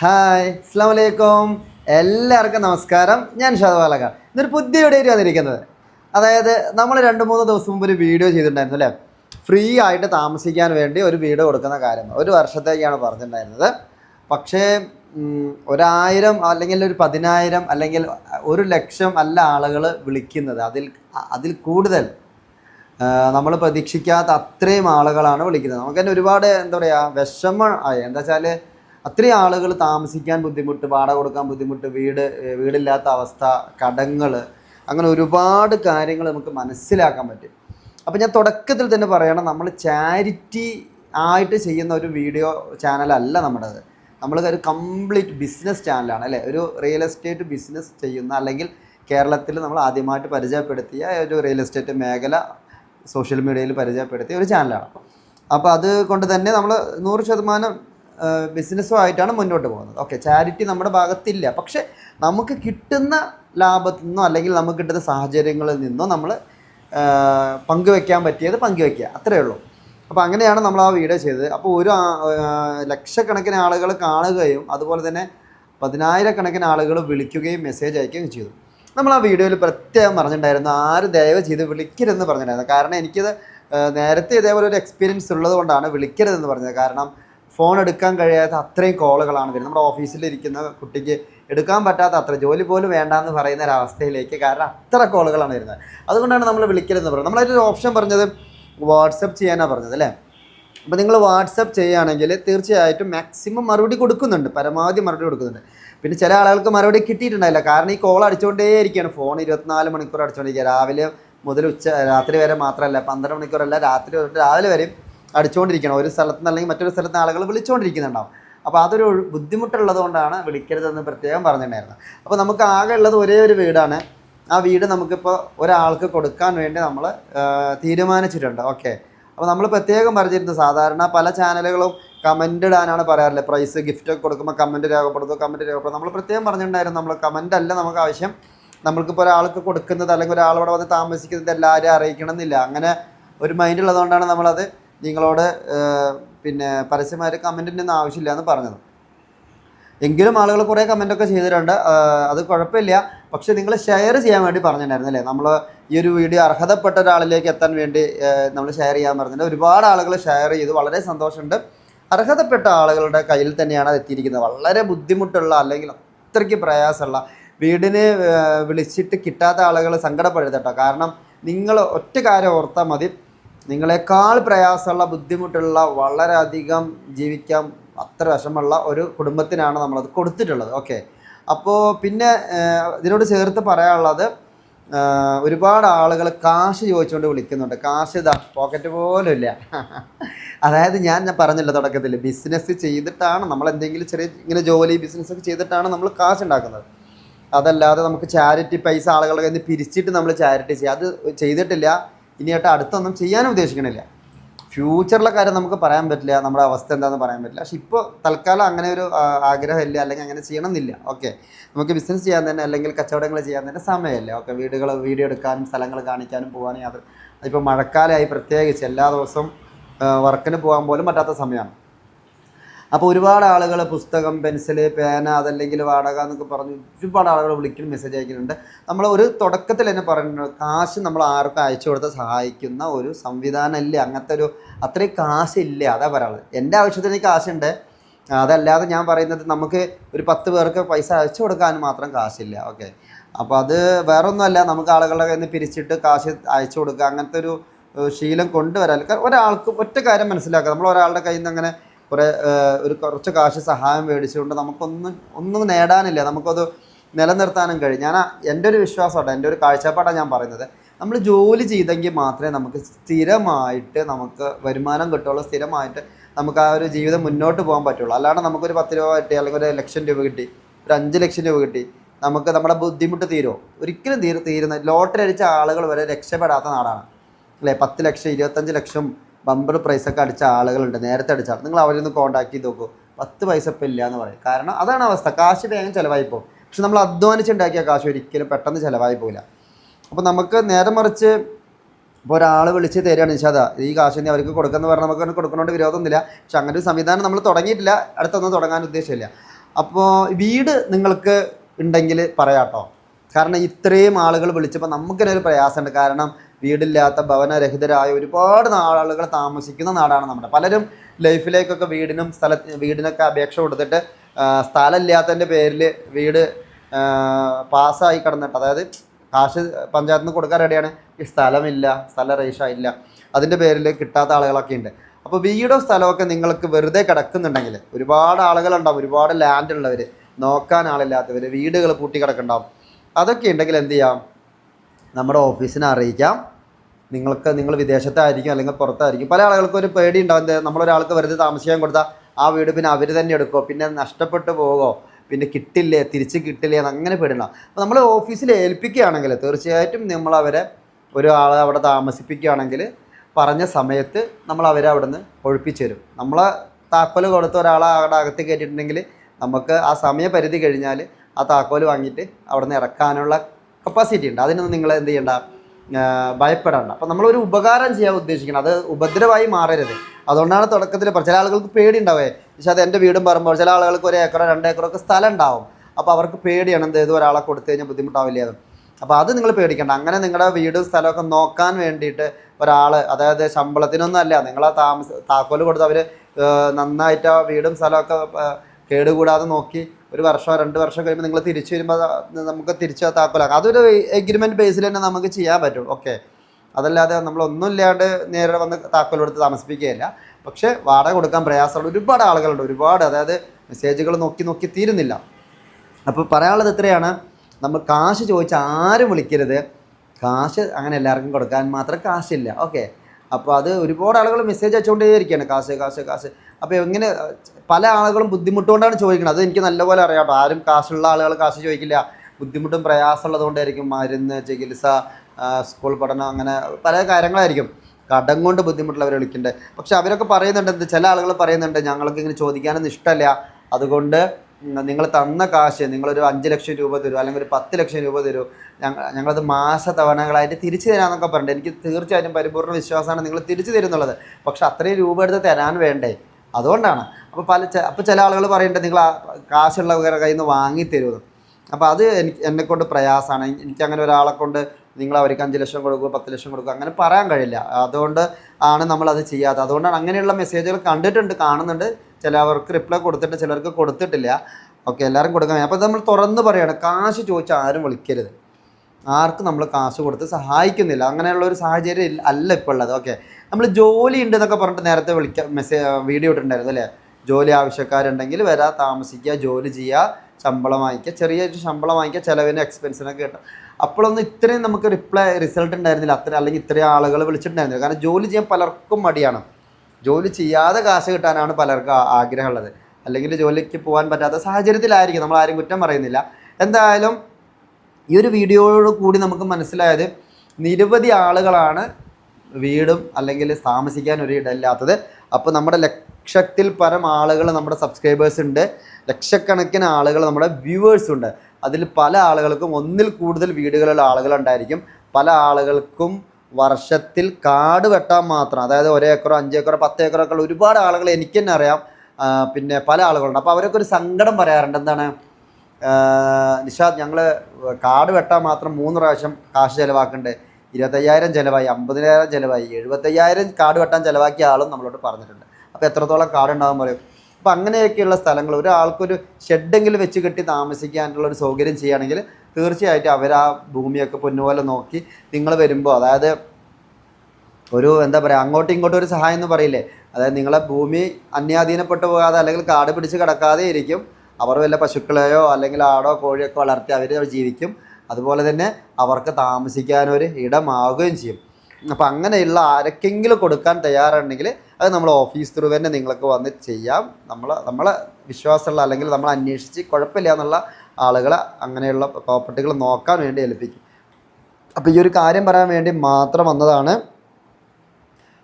Hi അസ്സാം വലൈക്കും എല്ലാവർക്കും നമസ്കാരം. ഞാൻ ഷാദ് ഇന്നൊരു പുതിയ വീഡിയോ വന്നിരിക്കുന്നത്. അതായത് നമ്മൾ രണ്ട് മൂന്ന് ദിവസം മുമ്പ് ഒരു വീഡിയോ ചെയ്തിട്ടുണ്ടായിരുന്നു അല്ലേ? ഫ്രീ ആയിട്ട് താമസിക്കാൻ വേണ്ടി ഒരു വീഡിയോ കൊടുക്കുന്ന കാര്യം. ഒരു വർഷത്തേക്കാണ് പറഞ്ഞിട്ടുണ്ടായിരുന്നത്. പക്ഷേ ഒരായിരം അല്ലെങ്കിൽ ഒരു പതിനായിരം അല്ലെങ്കിൽ ഒരു ലക്ഷം അല്ല ആളുകൾ വിളിക്കുന്നത്. അതിൽ അതിൽ കൂടുതൽ നമ്മൾ പ്രതീക്ഷിക്കാത്ത അത്രയും ആളുകളാണ് വിളിക്കുന്നത്. നമുക്ക് തന്നെ ഒരുപാട് എന്താ പറയുക വിഷമം ആയി. എന്താ വെച്ചാൽ അത്രയും ആളുകൾ താമസിക്കാൻ ബുദ്ധിമുട്ട് വാടക കൊടുക്കാൻ ബുദ്ധിമുട്ട് വീട് വീടില്ലാത്ത അവസ്ഥ കടങ്ങൾ അങ്ങനെ ഒരുപാട് കാര്യങ്ങൾ നമുക്ക് മനസ്സിലാക്കാൻ പറ്റും. അപ്പോൾ ഞാൻ തുടക്കത്തിൽ തന്നെ പറയണം നമ്മൾ ചാരിറ്റി ആയിട്ട് ചെയ്യുന്ന ഒരു വീഡിയോ ചാനലല്ല നമ്മുടേത്. നമ്മൾ ഒരു കംപ്ലീറ്റ് ബിസിനസ് ചാനലാണ് അല്ലേ? ഒരു റിയൽ എസ്റ്റേറ്റ് ബിസിനസ് ചെയ്യുന്ന അല്ലെങ്കിൽ കേരളത്തിൽ നമ്മൾ ആദ്യമായിട്ട് പരിചയപ്പെടുത്തിയ ഒരു റിയൽ എസ്റ്റേറ്റ് മേഖല സോഷ്യൽ മീഡിയയിൽ പരിചയപ്പെടുത്തിയ ഒരു ചാനലാണ്. അപ്പോൾ അതുകൊണ്ട് തന്നെ നമ്മൾ നൂറ് ശതമാനം ബിസിനസ്സുമായിട്ടാണ് മുന്നോട്ട് പോകുന്നത്. ഓക്കെ ചാരിറ്റി നമ്മുടെ ഭാഗത്തില്ല. പക്ഷെ നമുക്ക് കിട്ടുന്ന ലാഭത്തിൽ നിന്നോ അല്ലെങ്കിൽ നമുക്ക് കിട്ടുന്ന സാഹചര്യങ്ങളിൽ നിന്നോ നമ്മൾ പങ്കുവെക്കാൻ പറ്റിയത് പങ്കുവെക്കുക. അത്രയേ ഉള്ളൂ. അപ്പോൾ അങ്ങനെയാണ് നമ്മൾ ആ വീഡിയോ ചെയ്തത്. അപ്പോൾ ഒരു ലക്ഷക്കണക്കിന് ആളുകൾ കാണുകയും അതുപോലെ തന്നെ പതിനായിരക്കണക്കിന് ആളുകൾ വിളിക്കുകയും മെസ്സേജ് അയക്കുകയും ചെയ്തു. നമ്മൾ ആ വീഡിയോയിൽ പ്രത്യേകം പറഞ്ഞിട്ടുണ്ടായിരുന്നു ആര് ദയവ് ചെയ്ത് വിളിക്കരുതെന്ന് പറഞ്ഞിട്ടുണ്ടായിരുന്നു. കാരണം എനിക്കത് നേരത്തെ ഇതേപോലെ ഒരു എക്സ്പീരിയൻസ് ഉള്ളത് കൊണ്ടാണ് വിളിക്കരുതെന്ന് പറഞ്ഞത്. കാരണം ഫോൺ എടുക്കാൻ കഴിയാത്ത അത്രയും കോളുകളാണ് വരുന്നത്. നമ്മുടെ ഓഫീസിലിരിക്കുന്ന കുട്ടിക്ക് എടുക്കാൻ പറ്റാത്ത അത്ര ജോലി പോലും വേണ്ടാന്ന് പറയുന്ന ഒരവസ്ഥയിലേക്ക് കാരണം അത്ര കോളുകളാണ് വരുന്നത്. അതുകൊണ്ടാണ് നമ്മൾ വിളിക്കരുതെന്ന് പറയുന്നത്. നമ്മളൊരു ഓപ്ഷൻ പറഞ്ഞത് വാട്സപ്പ് ചെയ്യാനാണ് പറഞ്ഞത് അല്ലേ? അപ്പോൾ നിങ്ങൾ വാട്സപ്പ് ചെയ്യുകയാണെങ്കിൽ തീർച്ചയായിട്ടും മാക്സിമം മറുപടി കൊടുക്കുന്നുണ്ട്. പരമാവധി മറുപടി കൊടുക്കുന്നുണ്ട്. പിന്നെ ചില ആളുകൾക്ക് മറുപടി കിട്ടിയിട്ടുണ്ടായില്ല. കാരണം ഈ കോൾ അടിച്ചുകൊണ്ടേ ഇരിക്കുകയാണ് ഫോൺ ഇരുപത്തിനാല് മണിക്കൂർ അടിച്ചുകൊണ്ടിരിക്കുക രാവിലെ മുതൽ ഉച്ച രാത്രി വരെ മാത്രമല്ല. പന്ത്രണ്ട് മണിക്കൂറല്ല രാത്രി രാവിലെ വരെയും അടിച്ചുകൊണ്ടിരിക്കണം ഒരു സ്ഥലത്ത് നിന്ന് അല്ലെങ്കിൽ മറ്റൊരു സ്ഥലത്ത് ആളുകൾ വിളിച്ചുകൊണ്ടിരിക്കുന്നുണ്ടാവും അപ്പോൾ അതൊരു ബുദ്ധിമുട്ടുള്ളത് കൊണ്ടാണ് വിളിക്കരുതെന്ന് പ്രത്യേകം പറഞ്ഞിട്ടുണ്ടായിരുന്നത്. അപ്പോൾ നമുക്ക് ആകെ ഉള്ളത് ഒരേ ഒരു വീടാണ്. ആ വീട് നമുക്കിപ്പോൾ ഒരാൾക്ക് കൊടുക്കാൻ വേണ്ടി നമ്മൾ തീരുമാനിച്ചിട്ടുണ്ട്. ഓക്കെ. അപ്പോൾ നമ്മൾ പ്രത്യേകം പറഞ്ഞിരുന്നു സാധാരണ പല ചാനലുകളും കമന്റ് ഇടാനാണ് പറയാറില്ല? പ്രൈസ് ഗിഫ്റ്റ് ഒക്കെ കൊടുക്കുമ്പോൾ കമന്റ് രേഖപ്പെടുത്തും കമന്റ് രേഖപ്പെടുത്തും നമ്മൾ പ്രത്യേകം പറഞ്ഞിട്ടുണ്ടായിരുന്നു നമ്മൾ കമന്റ് അല്ല നമുക്ക് ആവശ്യം. നമ്മൾക്കിപ്പോൾ ഒരാൾക്ക് കൊടുക്കുന്നത് അല്ലെങ്കിൽ ഒരാൾ ഇവിടെ വന്ന് താമസിക്കുന്നത് എല്ലാവരെയും അറിയിക്കണം എന്നില്ല അങ്ങനെ ഒരു മൈൻഡ് ഉള്ളതുകൊണ്ടാണ് നമ്മളത് നിങ്ങളോട് പിന്നെ പരസ്യമായിട്ട് കമന്റിന്റെ ഒന്നും ആവശ്യമില്ല എന്ന് പറഞ്ഞത്. എങ്കിലും ആളുകൾ കുറേ കമന്റൊക്കെ ചെയ്തിട്ടുണ്ട്. അത് കുഴപ്പമില്ല. പക്ഷേ നിങ്ങൾ ഷെയർ ചെയ്യാൻ വേണ്ടി പറഞ്ഞിട്ടുണ്ടായിരുന്നു അല്ലേ? നമ്മൾ ഈ ഒരു വീഡിയോ അർഹതപ്പെട്ട ഒരാളിലേക്ക് എത്താൻ വേണ്ടി നമ്മൾ ഷെയർ ചെയ്യാൻ പറഞ്ഞിട്ടുണ്ട്. ഒരുപാട് ആളുകൾ ഷെയർ ചെയ്തു. വളരെ സന്തോഷമുണ്ട്. അർഹതപ്പെട്ട ആളുകളുടെ കയ്യിൽ തന്നെയാണ് അത് എത്തിയിരിക്കുന്നത്. വളരെ ബുദ്ധിമുട്ടുള്ള അല്ലെങ്കിൽ അത്രയ്ക്ക് പ്രയാസമുള്ള വീടിനെ വിളിച്ചിട്ട് കിട്ടാത്ത ആളുകൾ സങ്കടപ്പെടരുത് കാരണം നിങ്ങൾ ഒറ്റ കാര്യം ഓർത്താൽ മതി. നിങ്ങളെക്കാൾ പ്രയാസമുള്ള ബുദ്ധിമുട്ടുള്ള വളരെയധികം ജീവിക്കാൻ അത്ര വിഷമുള്ള ഒരു കുടുംബത്തിനാണ് നമ്മളത് കൊടുത്തിട്ടുള്ളത്. ഓക്കെ അപ്പോൾ പിന്നെ ഇതിനോട് ചേർത്ത് പറയാനുള്ളത് ഒരുപാട് ആളുകൾ കാശ് ചോദിച്ചുകൊണ്ട് വിളിക്കുന്നുണ്ട്. കാശ് ഇതാ പോക്കറ്റ് പോലും ഇല്ല. അതായത് ഞാൻ ഞാൻ പറഞ്ഞില്ല തുടക്കത്തിൽ ബിസിനസ് ചെയ്തിട്ടാണ് നമ്മൾ എന്തെങ്കിലും ചെറിയ ഇങ്ങനെ ജോലി ബിസിനസ് ഒക്കെ ചെയ്തിട്ടാണ് നമ്മൾ കാശ് ഉണ്ടാക്കുന്നത്. അതല്ലാതെ നമുക്ക് ചാരിറ്റി പൈസ ആളുകളുടെ കയ്യിൽ നിന്ന് പിരിച്ചിട്ട് നമ്മൾ ചാരിറ്റി ചെയ്യുക അത് ചെയ്തിട്ടില്ല. ഇനിയായിട്ട് അടുത്തൊന്നും ചെയ്യാനും ഉദ്ദേശിക്കണില്ല. ഫ്യൂച്ചറിലെ കാര്യം നമുക്ക് പറയാൻ പറ്റില്ല. നമ്മുടെ അവസ്ഥ എന്താണെന്ന് പറയാൻ പറ്റില്ല. പക്ഷെ ഇപ്പോൾ തൽക്കാലം അങ്ങനെ ഒരു ആഗ്രഹമില്ല. അല്ലെങ്കിൽ അങ്ങനെ ചെയ്യണം എന്നില്ല ഓക്കെ നമുക്ക് ബിസിനസ് ചെയ്യാൻ തന്നെ അല്ലെങ്കിൽ കച്ചവടങ്ങൾ ചെയ്യാൻ തന്നെ സമയമല്ലേ. ഓക്കെ വീടുകൾ വീഡിയോ എടുക്കാനും സ്ഥലങ്ങൾ കാണിക്കാനും പോകാനും അത് ഇപ്പോൾ മഴക്കാലമായി പ്രത്യേകിച്ച് എല്ലാ ദിവസവും വർക്കിന് പോകാൻ പോലും പറ്റാത്ത സമയമാണ്. അപ്പോൾ ഒരുപാട് ആളുകൾ പുസ്തകം പെൻസിൽ പേന അതല്ലെങ്കിൽ വാടക എന്നൊക്കെ പറഞ്ഞ് ഒരുപാട് ആളുകൾ വിളിക്കുന്ന മെസ്സേജ് അയക്കുന്നുണ്ട്. നമ്മൾ ഒരു തുടക്കത്തിൽ തന്നെ പറയുന്നത് കാശ് നമ്മൾ ആർക്കും അയച്ചു കൊടുത്ത് സഹായിക്കുന്ന ഒരു സംവിധാനം ഇല്ല. അങ്ങനത്തെ ഒരു അത്രയും കാശില്ല അതാ പറയാനുള്ളത്. എന്റെ ആവശ്യത്തിന് കാശുണ്ട്. അതല്ലാതെ ഞാൻ പറയുന്നത് നമുക്ക് ഒരു പത്ത് പേർക്ക് പൈസ അയച്ചു കൊടുക്കാൻ മാത്രം കാശില്ല. ഓക്കെ. അപ്പോൾ അത് വേറെ ഒന്നുമല്ല നമുക്ക് ആളുകളുടെ കയ്യിൽ നിന്ന് പിരിച്ചിട്ട് കാശ് അയച്ചു കൊടുക്കുക അങ്ങനത്തെ ഒരു ശീലം കൊണ്ടുവരാൻ. ഒരാൾക്ക് ഒറ്റ കാര്യം മനസ്സിലാക്കുക നമ്മൾ ഒരാളുടെ കയ്യിൽ നിന്ന് അങ്ങനെ കുറേ ഒരു കുറച്ച് കാശ് സഹായം മേടിച്ചുകൊണ്ട് നമുക്കൊന്നും ഒന്നും നേടാനില്ല. നമുക്കത് നിലനിർത്താനും കഴിയും. ഞാൻ എന്റെ ഒരു വിശ്വാസമാണ് എന്റെ ഒരു കാഴ്ചപ്പാടാണ് ഞാൻ പറയുന്നത്. നമ്മൾ ജോലി ചെയ്തെങ്കിൽ മാത്രമേ നമുക്ക് സ്ഥിരമായിട്ട് നമുക്ക് വരുമാനം കിട്ടുള്ളൂ സ്ഥിരമായിട്ട് നമുക്ക് ആ ഒരു ജീവിതം മുന്നോട്ട് പോകാൻ പറ്റുള്ളൂ. അല്ലാണ്ട് നമുക്കൊരു പത്ത് രൂപ കിട്ടി അല്ലെങ്കിൽ ഒരു ലക്ഷം രൂപ കിട്ടി ഒരു അഞ്ച് ലക്ഷം രൂപ കിട്ടി നമുക്ക് നമ്മുടെ ബുദ്ധിമുട്ട് തീരുമോ? ഒരിക്കലും തീർ തീരുന്ന ലോട്ടറി അടിച്ച ആളുകൾ വരെ രക്ഷപ്പെടാത്ത നാടാണ്. അല്ലേ? പത്ത് ലക്ഷം ഇരുപത്തഞ്ച് ലക്ഷം ബമ്പർ പ്രൈസൊക്കെ അടിച്ച ആളുകളുണ്ട്. നേരത്തെ അടിച്ച ആൾ നിങ്ങൾ അവരൊന്ന് കോൺടാക്ട് ചെയ്ത് നോക്കൂ. പത്ത് പൈസ ഇപ്പം ഇല്ല എന്ന് പറയും. കാരണം അതാണ് അവസ്ഥ. കാശ് വേഗം ചിലവായി പോകും പക്ഷെ നമ്മൾ അധ്വാനിച്ചുണ്ടാക്കിയ കാശ് ഒരിക്കലും പെട്ടെന്ന് ചിലവായി പോകില്ല അപ്പോൾ നമുക്ക് നേരെ മറിച്ച് ഇപ്പോൾ ഒരാൾ വിളിച്ച് തരികയാണ് നിഷാദ ഈ കാശ് ഇനി അവർക്ക് കൊടുക്കുന്ന പറഞ്ഞാൽ നമുക്ക് കൊടുക്കണോണ്ട് വിരോധമൊന്നുമില്ല പക്ഷെ അങ്ങനെ ഒരു സംവിധാനം നമ്മൾ തുടങ്ങിയിട്ടില്ല. അടുത്തൊന്നും തുടങ്ങാൻ ഉദ്ദേശമില്ല. അപ്പോൾ വീട് നിങ്ങൾക്ക് ഉണ്ടെങ്കിൽ പറയാട്ടോ കാരണം ഇത്രയും ആളുകൾ വിളിച്ചപ്പോൾ നമുക്കിനൊരു പ്രയാസമുണ്ട്. കാരണം വീടില്ലാത്ത ഭവനരഹിതരായ ഒരുപാട് ആളുകൾ താമസിക്കുന്ന നാടാണ് നമ്മുടെ. പലരും ലൈഫിലേക്കൊക്കെ വീടിനും സ്ഥല വീടിനൊക്കെ അപേക്ഷ കൊടുത്തിട്ട് സ്ഥലമില്ലാത്തതിന്റെ പേരിൽ വീട് പാസ്സായി കിടന്നിട്ട് അതായത് കാശ് പഞ്ചായത്തിൽ നിന്ന് കൊടുക്കാൻ റെഡിയാണ്. ഈ സ്ഥലമില്ല സ്ഥല രജിസ്റ്റർ ഇല്ല. അതിന്റെ പേരിൽ കിട്ടാത്ത ആളുകളൊക്കെ ഉണ്ട്. അപ്പോൾ വീടോ സ്ഥലമൊക്കെ നിങ്ങൾക്ക് വെറുതെ കിടക്കുന്നുണ്ടെങ്കിൽ ഒരുപാട് ആളുകളുണ്ടാവും ഒരുപാട് ലാൻഡ് ഉള്ളവർ നോക്കാൻ ആളില്ലാത്തവർ വീടുകൾ പൂട്ടി കിടക്കുന്നുണ്ടാവും അതൊക്കെ ഉണ്ടെങ്കിൽ എന്ത് ചെയ്യാം? നമ്മുടെ ഓഫീസിനെ അറിയിക്കാം. നിങ്ങൾക്ക് നിങ്ങൾ വിദേശത്തായിരിക്കും അല്ലെങ്കിൽ പുറത്തായിരിക്കും. പല ആളുകൾക്കും ഒരു പേടി ഉണ്ടാവും നമ്മളൊരാൾക്ക് വെറുതെ താമസിക്കാൻ കൊടുത്താൽ ആ വീട് പിന്നെ അവർ തന്നെ എടുക്കുമോ പിന്നെ നഷ്ടപ്പെട്ടു പോകുമോ പിന്നെ കിട്ടില്ലേ? തിരിച്ച് കിട്ടില്ലേ? എന്ന് അങ്ങനെ പേടിണ്ടാവും അപ്പോൾ നമ്മൾ ഓഫീസിൽ ഏൽപ്പിക്കുകയാണെങ്കിൽ തീർച്ചയായിട്ടും നമ്മൾ അവരെ ഒരാളെ അവിടെ താമസിപ്പിക്കുകയാണെങ്കിൽ പറഞ്ഞ സമയത്ത് നമ്മൾ അവരെ അവിടെ നിന്ന് ഒഴിപ്പിച്ചു തരും. നമ്മളെ താക്കോൽ കൊടുത്ത ഒരാളെ അവിടെ അകത്ത് കയറ്റിയിട്ടുണ്ടെങ്കിൽ നമുക്ക് ആ സമയപരിധി കഴിഞ്ഞാൽ ആ താക്കോൽ വാങ്ങിയിട്ട് അവിടെ നിന്ന് ഇറക്കാനുള്ള കപ്പാസിറ്റി ഉണ്ട്. അതിനൊന്നും നിങ്ങൾ എന്ത് ചെയ്യണ്ട ഭയപ്പെടേണ്ട. അപ്പം നമ്മളൊരു ഉപകാരം ചെയ്യാൻ ഉദ്ദേശിക്കണം. അത് ഉപദ്രവമായി മാറരുത്. അതുകൊണ്ടാണ് തുടക്കത്തിൽ ചില ആളുകൾക്ക് പേടി ഉണ്ടാവേ പക്ഷേ അത് എന്റെ വീടും പറയുമ്പോൾ ചില ആളുകൾക്ക് ഒരു ഏക്കറോ രണ്ട് ഏക്കറോ ഒക്കെ സ്ഥലം ഉണ്ടാവും അപ്പോൾ അവർക്ക് പേടിയാണ് എന്ത് ഏത് ഒരാളെ കൊടുത്തു കഴിഞ്ഞാൽ ബുദ്ധിമുട്ടാവില്ല എന്ന്. അപ്പോൾ അത് നിങ്ങൾ പേടിക്കേണ്ട. അങ്ങനെ നിങ്ങളുടെ വീടും സ്ഥലമൊക്കെ നോക്കാൻ വേണ്ടിയിട്ട് ഒരാൾ അതായത് ശമ്പളത്തിനൊന്നും അല്ല നിങ്ങളെ താമസ താക്കോൽ കൊടുത്ത് അവർ നന്നായിട്ട് ആ വീടും സ്ഥലമൊക്കെ കേടുകൂടാതെ നോക്കി ഒരു വർഷമോ രണ്ട് വർഷം കഴിയുമ്പോൾ നിങ്ങൾ തിരിച്ചു വരുമ്പോൾ നമുക്ക് തിരിച്ച് താക്കോലാക്കാം. അതൊരു എഗ്രിമെന്റ് ബേസിൽ തന്നെ നമുക്ക് ചെയ്യാൻ പറ്റും. ഓക്കെ അതല്ലാതെ നമ്മളൊന്നും ഇല്ലാണ്ട് നേരെ വന്ന് താക്കോൽ കൊടുത്ത് താമസിപ്പിക്കുകയില്ല. പക്ഷേ വാടക കൊടുക്കാൻ പ്രയാസമുള്ള ഒരുപാട് ആളുകളുണ്ട്. ഒരുപാട് അതായത് മെസ്സേജുകൾ നോക്കി നോക്കി തീരുന്നില്ല. അപ്പോൾ പറയാനുള്ളത് ഇത്രയാണ്. നമ്മൾ കാശ് ചോദിച്ച് ആരും വിളിക്കരുത്. കാശ് അങ്ങനെ എല്ലാവർക്കും കൊടുക്കാൻ മാത്രം കാശില്ല. ഓക്കെ അപ്പോൾ അത് ഒരുപാട് ആളുകൾ മെസ്സേജ് അയച്ചുകൊണ്ടേയിരിക്കുകയാണ് കാശ് കാശ് കാശ്. അപ്പോൾ എങ്ങനെ പല ആളുകളും ബുദ്ധിമുട്ടുകൊണ്ടാണ് ചോദിക്കുന്നത് അത് എനിക്ക് നല്ലപോലെ അറിയാം ആരും കാശുള്ള ആളുകൾ കാശ് ചോദിക്കില്ല. ബുദ്ധിമുട്ടും പ്രയാസമുള്ളത് കൊണ്ടായിരിക്കും മരുന്ന് ചികിത്സ സ്കൂൾ പഠനം അങ്ങനെ പല കാര്യങ്ങളായിരിക്കും. കടം കൊണ്ട് ബുദ്ധിമുട്ടുള്ളവർ വിളിക്കുന്നുണ്ട് പക്ഷെ അവരൊക്കെ പറയുന്നുണ്ട് എന്ത് ചില ആളുകൾ പറയുന്നുണ്ട് ഞങ്ങൾക്ക് ഇങ്ങനെ ചോദിക്കാനൊന്നും ഇഷ്ടമല്ല അതുകൊണ്ട് നിങ്ങൾ തന്ന കാശ് നിങ്ങളൊരു അഞ്ച് ലക്ഷം രൂപ തരൂ അല്ലെങ്കിൽ ഒരു പത്ത് ലക്ഷം രൂപ തരൂ. ഞങ്ങൾ ഞങ്ങളത് മാസ തവണകളായിട്ട് തിരിച്ചു തരാമെന്നൊക്കെ പറഞ്ഞിട്ട് എനിക്ക് തീർച്ചയായിട്ടും പരിപൂർണ വിശ്വാസമാണ് നിങ്ങൾ തിരിച്ചു തരുന്നുള്ളത്. പക്ഷെ അത്രയും രൂപ എടുത്ത് തരാൻ വേണ്ടേ? അതുകൊണ്ടാണ്. അപ്പോൾ പല അപ്പോൾ ചില ആളുകൾ പറയുന്നുണ്ട് നിങ്ങൾ കാശുള്ളവരുടെ കയ്യിൽ നിന്ന് വാങ്ങി തരുമെന്ന് അപ്പോൾ അത് എനിക്ക് എന്നെക്കൊണ്ട് പ്രയാസമാണ് എനിക്ക് അങ്ങനെ ഒരാളെ കൊണ്ട് നിങ്ങൾ അവർക്ക് അഞ്ച് ലക്ഷം കൊടുക്കുക പത്ത് ലക്ഷം കൊടുക്കുക അങ്ങനെ പറയാൻ കഴിയില്ല. അതുകൊണ്ട് ആണ് നമ്മളത് ചെയ്യാത്തത്. അതുകൊണ്ടാണ് അങ്ങനെയുള്ള മെസ്സേജുകൾ കണ്ടിട്ടുണ്ട് കാണുന്നുണ്ട്. ചിലവർക്ക് റിപ്ലൈ കൊടുത്തിട്ട് ചിലർക്ക് കൊടുത്തിട്ടില്ല. ഓക്കെ എല്ലാവരും കൊടുക്കാൻ അപ്പോൾ നമ്മൾ തുറന്ന് പറയാണ് കാശ് ചോദിച്ചാൽ ആരും വിളിക്കരുത്. ആർക്കും നമ്മൾ കാശ് കൊടുത്ത് സഹായിക്കുന്നില്ല. അങ്ങനെയുള്ള ഒരു സാഹചര്യം അല്ല ഇപ്പോൾ ഉള്ളത് ഓക്കെ നമ്മൾ ജോലി ഉണ്ട് എന്നൊക്കെ പറഞ്ഞിട്ട് നേരത്തെ വിളിക്കാൻ മെസ്സേജ് വീഡിയോ ഇട്ടിട്ടുണ്ടായിരുന്നു അല്ലേ? ജോലി ആവശ്യക്കാരുണ്ടെങ്കിൽ വരാ താമസിക്കുക ജോലി ചെയ്യുക ശമ്പളം വാങ്ങിക്കുക ചെറിയൊരു ശമ്പളം വാങ്ങിക്കുക ചിലവിന് എക്സ്പെൻസിനൊക്കെ കിട്ടും. അപ്പോഴൊന്നും ഇത്രയും നമുക്ക് റിപ്ലൈ റിസൾട്ട് ഉണ്ടായിരുന്നില്ല. അത്ര അല്ലെങ്കിൽ ഇത്രയും ആളുകൾ വിളിച്ചിട്ടുണ്ടായിരുന്നില്ല. കാരണം ജോലി ചെയ്യാൻ പലർക്കും മടിയാണ്. ജോലി ചെയ്യാതെ കാശ് കിട്ടാനാണ് പലർക്കും ആഗ്രഹമുള്ളത്. അല്ലെങ്കിൽ ജോലിക്ക് പോകാൻ പറ്റാത്ത സാഹചര്യത്തിലായിരിക്കും. നമ്മൾ ആരും കുറ്റം പറയുന്നില്ല. എന്തായാലും ഈ ഒരു വീഡിയോയോട് കൂടി നമുക്ക് മനസ്സിലായത് നിരവധി ആളുകളാണ് വീടും അല്ലെങ്കിൽ താമസിക്കാൻ ഒരു ഇടമില്ലാത്തത്. അപ്പോൾ നമ്മുടെ ലക്ഷത്തിൽ പരം ആളുകൾ നമ്മുടെ സബ്സ്ക്രൈബേഴ്സ് ഉണ്ട്. ലക്ഷക്കണക്കിന് ആളുകൾ നമ്മുടെ വ്യൂവേഴ്സ് ഉണ്ട്. അതിൽ പല ആളുകൾക്കും ഒന്നിൽ കൂടുതൽ വീടുകളുള്ള ആളുകളുണ്ടായിരിക്കും. പല ആളുകൾക്കും വർഷത്തിൽ കാട് വെട്ടാൻ മാത്രം അതായത് ഒരേ ഏക്കറോ അഞ്ച് ഏക്കറോ പത്ത് ഏക്കറോ ഒക്കെ ഒരുപാട് ആളുകൾ എനിക്ക് തന്നെ അറിയാം. പിന്നെ പല ആളുകളുണ്ട്. അപ്പോൾ അവരൊക്കെ ഒരു സങ്കടം പറയാറുണ്ട്. എന്താണ്? നിഷാദ് ഞങ്ങൾ കാട് വെട്ടാൻ മാത്രം മൂന്ന് പ്രാവശ്യം കാശ് ചിലവാക്കണ്ടേ. ഇരുപത്തയ്യായിരം ചിലവായി അമ്പതിനായിരം ചിലവായി എഴുപത്തയ്യായിരം കാട് വെട്ടാൻ ചിലവാക്കിയ ആളും നമ്മളോട് പറഞ്ഞിട്ടുണ്ട്. അപ്പോൾ എത്രത്തോളം കാട് ഉണ്ടാകും പറയും. അപ്പോൾ അങ്ങനെയൊക്കെയുള്ള സ്ഥലങ്ങൾ ഒരാൾക്കൊരു ഷെഡെങ്കിലും വെച്ച് കെട്ടി താമസിക്കാനുള്ള ഒരു സൗകര്യം ചെയ്യുകയാണെങ്കിൽ തീർച്ചയായിട്ടും അവർ ആ ഭൂമിയൊക്കെ പൊന്നുപോലെ നോക്കി നിങ്ങൾ വരുമ്പോൾ അതായത് ഒരു എന്താ പറയുക അങ്ങോട്ടും ഇങ്ങോട്ടും ഒരു സഹായം എന്ന് പറയില്ലേ? അതായത് നിങ്ങളെ ഭൂമി അന്യാധീനപ്പെട്ടു പോകാതെ അല്ലെങ്കിൽ കാട് പിടിച്ച് കിടക്കാതെ ഇരിക്കും. അവർ വല്ല പശുക്കളെയോ അല്ലെങ്കിൽ ആടോ കോഴിയൊക്കെ വളർത്തി അവർ ജീവിക്കും. അതുപോലെ തന്നെ അവർക്ക് താമസിക്കാനൊരു ഇടമാവുകയും ചെയ്യും. അപ്പോൾ അങ്ങനെയുള്ള ആരൊക്കെങ്കിലും കൊടുക്കാൻ തയ്യാറുണ്ടെങ്കിൽ അത് നമ്മൾ ഓഫീസ് ത്രൂ തന്നെ നിങ്ങൾക്ക് വന്ന് ചെയ്യാം. നമ്മൾ നമ്മളെ വിശ്വാസമുള്ള അല്ലെങ്കിൽ നമ്മൾ അന്വേഷിച്ച് കുഴപ്പമില്ല എന്നുള്ള ആളുകളെ അങ്ങനെയുള്ള പ്രോപ്പർട്ടികൾ നോക്കാൻ വേണ്ടി ഏൽപ്പിക്കും. അപ്പോൾ ഈ ഒരു കാര്യം പറയാൻ വേണ്ടി മാത്രം വന്നതാണ്.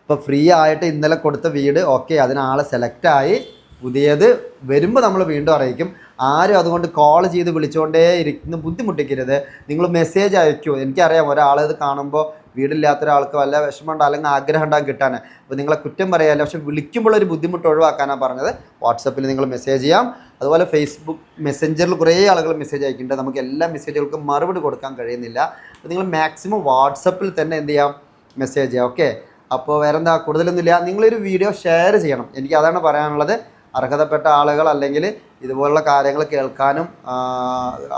ഇപ്പോൾ ഫ്രീ ആയിട്ട് ഇന്നലെ കൊടുത്ത വീട് ഓക്കെ അതിനാളെ സെലക്റ്റായി പുതിയത് വരുമ്പോൾ നമ്മൾ വീണ്ടും അറിയിക്കും. ആരും അതുകൊണ്ട് കോൾ ചെയ്ത് വിളിച്ചുകൊണ്ടേ ഇരിക്കുന്നു ബുദ്ധിമുട്ടിക്കരുത്. നിങ്ങൾ മെസ്സേജ് അയക്കൂ. എനിക്കറിയാം ഒരാൾ ഇത് കാണുമ്പോൾ വീടില്ലാത്ത ഒരാൾക്ക് വല്ല വിഷമമുണ്ടോ? അല്ലെങ്കിൽ ആഗ്രഹം ഉണ്ടാകും കിട്ടാൻ അപ്പോൾ നിങ്ങളെ കുറ്റം പറയാമല്ലോ പക്ഷെ വിളിക്കുമ്പോൾ ഒരു ബുദ്ധിമുട്ട് ഒഴിവാക്കാനാണ് പറഞ്ഞത്. വാട്സപ്പിൽ നിങ്ങൾ മെസ്സേജ് ചെയ്യാം. അതുപോലെ ഫേസ്ബുക്ക് മെസ്സഞ്ചറിൽ കുറേ ആളുകൾ മെസ്സേജ് അയക്കുന്നുണ്ട്. നമുക്ക് എല്ലാ മെസ്സേജുകൾക്കും മറുപടി കൊടുക്കാൻ കഴിയുന്നില്ല. അപ്പോൾ നിങ്ങൾ മാക്സിമം വാട്സപ്പിൽ തന്നെ എന്ത് ചെയ്യാം? മെസ്സേജ് ചെയ്യാം. ഓക്കെ അപ്പോൾ വേറെന്താ? കൂടുതലൊന്നുമില്ല. നിങ്ങളൊരു വീഡിയോ ഷെയർ ചെയ്യണം. എനിക്ക് അതാണ് പറയാനുള്ളത്. അർഹതപ്പെട്ട ആളുകൾ അല്ലെങ്കിൽ ഇതുപോലുള്ള കാര്യങ്ങൾ കേൾക്കാനും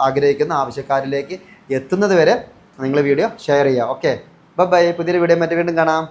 ആഗ്രഹിക്കുന്ന ആവശ്യക്കാരിലേക്ക് എത്തുന്നത് വരെ നിങ്ങൾ വീഡിയോ ഷെയർ ചെയ്യുക. ഓക്കെ ബൈ പുതിയൊരു വീഡിയോ മറ്റു വീണ്ടും കാണാം.